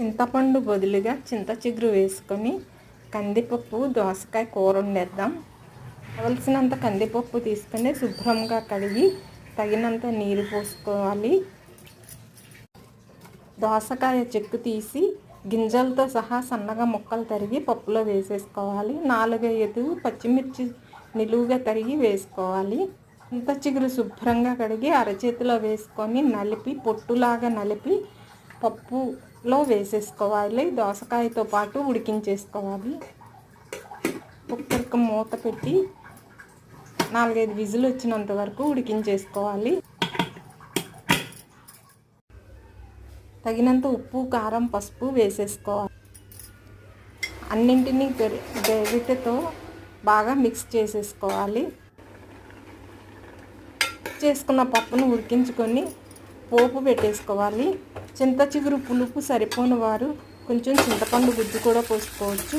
చింతపండు బదులుగా చింత చిగురు వేసుకొని కందిపప్పు దోసకాయ కూర వండేద్దాం. కావలసినంత కందిపప్పు తీసుకొని శుభ్రంగా కడిగి తగినంత నీరు పోసుకోవాలి. దోసకాయ చెక్కు తీసి గింజలతో సహా సన్నగా ముక్కలు తరిగి పప్పులో వేసేసుకోవాలి. నాలుగైదు పచ్చిమిర్చి నిలువుగా తరిగి వేసుకోవాలి. చింత చిగురు శుభ్రంగా కడిగి అరచేతిలో వేసుకొని నలిపి పొట్టులాగా నలిపి పప్పులో వేసేసుకోవాలి దోసకాయతో పాటు ఉడికించేసుకోవాలి. కుక్కర్కి మూత పెట్టి నాలుగైదు విజులు వచ్చినంత వరకు ఉడికించేసుకోవాలి. తగినంత ఉప్పు కారం పసుపు వేసేసుకోవాలి. అన్నింటినీ గరిటెతో బాగా మిక్స్ చేసేసుకోవాలి. చేసుకున్న పప్పును ఉడికించుకొని పోపు పెట్టేసుకోవాలి. చింత చిగురు పులుపు సరిపోని వారు కొంచెం చింతపండు గుజ్జు కూడా పోసుకోవచ్చు.